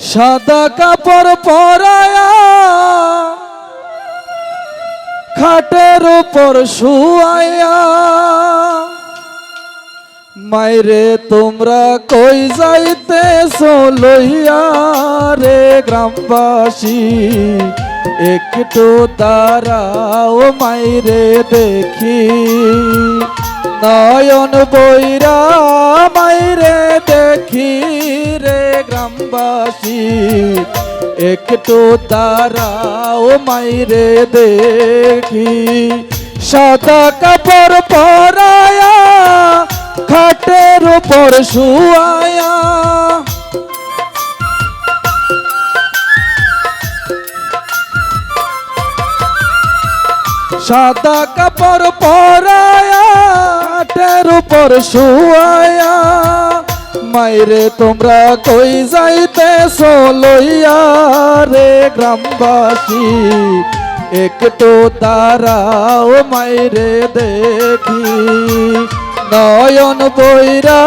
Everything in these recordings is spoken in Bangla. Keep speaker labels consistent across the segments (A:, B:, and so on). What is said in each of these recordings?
A: সাদা কাপড় পরায়া খাটের উপর শুয়াইয়া মাইরে, তোমরা কই যাইতে লইয়া রে গ্রামবাসী? একটু দাঁড়াও মাইরে দেখি। নয়ন বৈরা মাইরে দেখি। গ্রামবাসী, একটু দাঁড়াও মাইরে দেখি। সাদা কাপড় পরায়া, খাটের উপর শুয়ায়া। সাদা কাপড় পরায়া, খাটের উপর শুয়ায়া। মাইরে, তোমরা কই যাইতে লইয়া রে গ্রামবাসী? একটু দাঁড়াও মাইরে দেখি। নয়ন বৈরা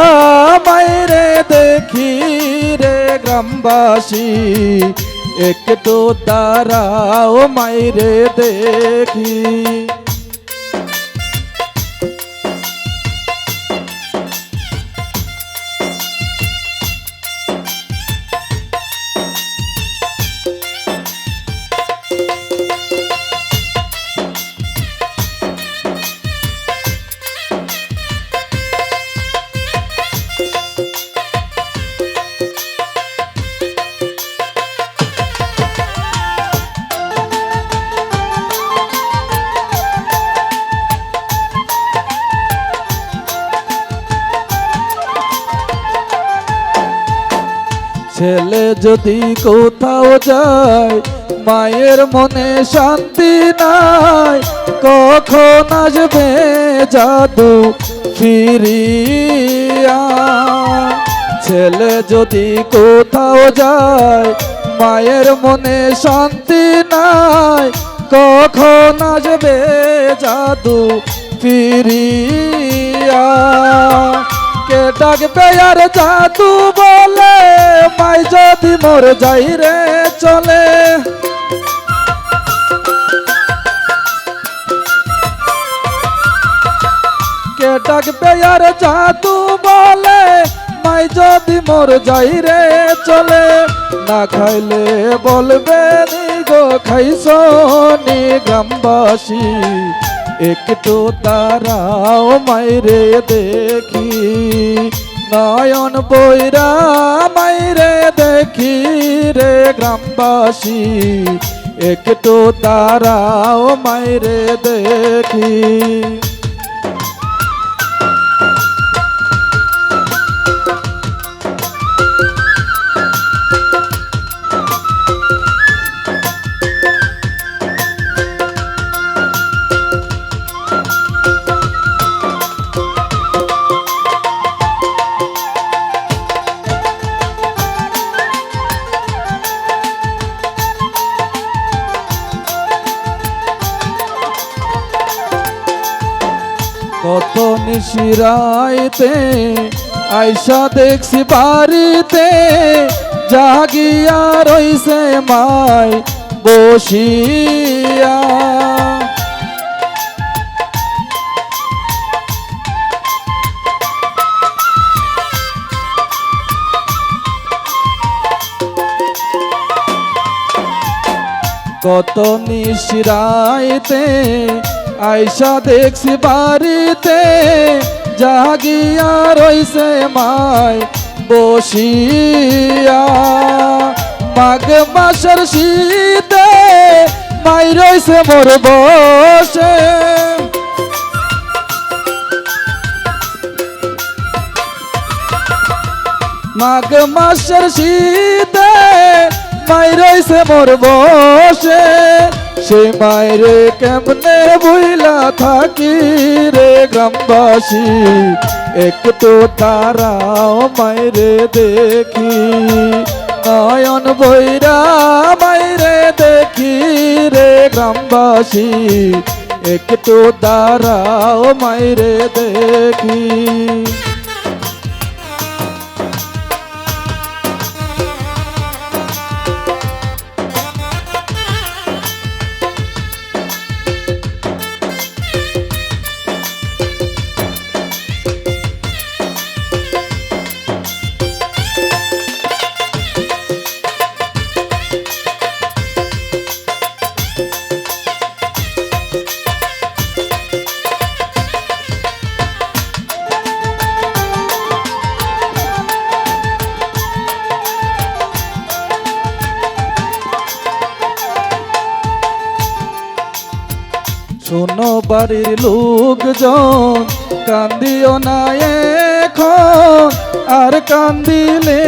A: মাইরে দেখি রে গ্রামবাসী। একটু দাঁড়াও মাইরে দেখি। ছেলে যদি কোথাও যায়, মায়ের মনে শান্তি নাই, কখন আসবে জাদু ফিরিয়া? ছেলে যদি কোথাও যায়, মায়ের মনে শান্তি নাই, কখন আসবে জাদু ফিরিয়া? ডাকবে আর জাদু বলে, মাই যদি মোর যাই রে চলে। কে ডাকবে আর জাদু বলে, মাই যদি মোর যাই রে চলে। না খাইলে বলবে নি গো খাইছ নি গ্রামবাসী। একটু তারাও মাইরে দেখি নয়ন বৈরা মাইরে দেখি রে গ্রামবাসী একটু তারাও মাইরে দেখি কত নিশিরাইতে আইসা দেখছি বাড়িতে জাগিয়া রইছে মাই বসিয়া। কত নিশিরাইতে আইসা দেখছি বাড়িতে, জাগিয়া রইছে মায় বসিয়া। মাঘ মাসের শীতে মাই রইছে মোর বসে। মাঘ মাসের শীতে মাই রইছে মোর বসে। সে মায়েরে কেমনে বইলা থাকি রে গ্রামবাসী? একটু তারাও মাইরে দেখি। নয়ন বৈরা মাইরে দেখি রে গ্রামবাসী। একটু দাঁড়াও মাইরে দেখি। শোনো বাড়ির লোকজন, কান্দিও না এখন, আর কান্দিলে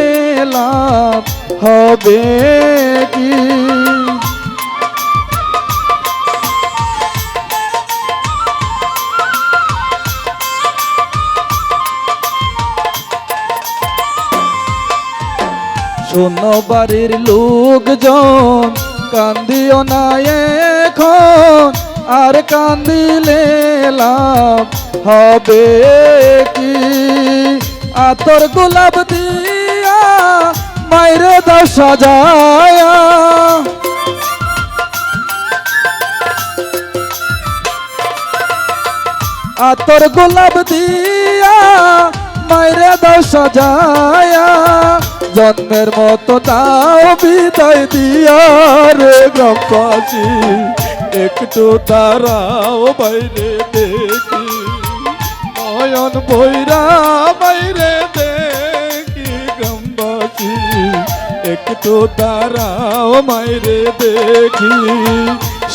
A: লাভ হবে কি? শোনো বাড়ির লোকজন, কান্দিও না এখন আর কান্দিলে লাভ হবে কি? আতর গোলাপ দিয়া মাইরে দাও সাজায়া আতর গোলাপ দিয়া মাইরে দাও সাজায়া জন্মের মতো দাও বিদায় দিয়া রে গ্রামবাসী একটু দাঁড়াও, বাইরে দেখি। নয়ন বৈরা বাইরে দেখি গ্রামবাসী। একটু দাঁড়াও মাইরে দেখি।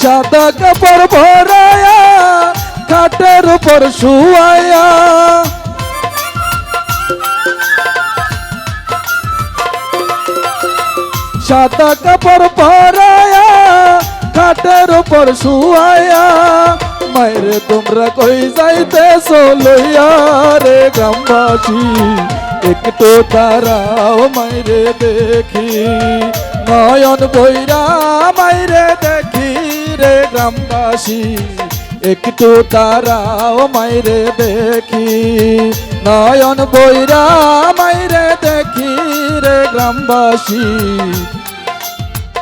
A: সাদা কাপড় ভরায়া, খাটের উপর শুয়ায়া। সাদা কাপড় পরায়া খাটের উপর শুয়ায়া মায়ের, তোমরা কই যাইতে লইয়া রে গ্রামবাসী? একটু দাঁড়াও মাইরে দেখি। নয়ন বৈরা মাইরে দেখি রে গ্রামবাসী। একটু দাঁড়াও মাইরে দেখি। নয়ন বৈরা মাইরে দেখি রে গ্রামবাসী।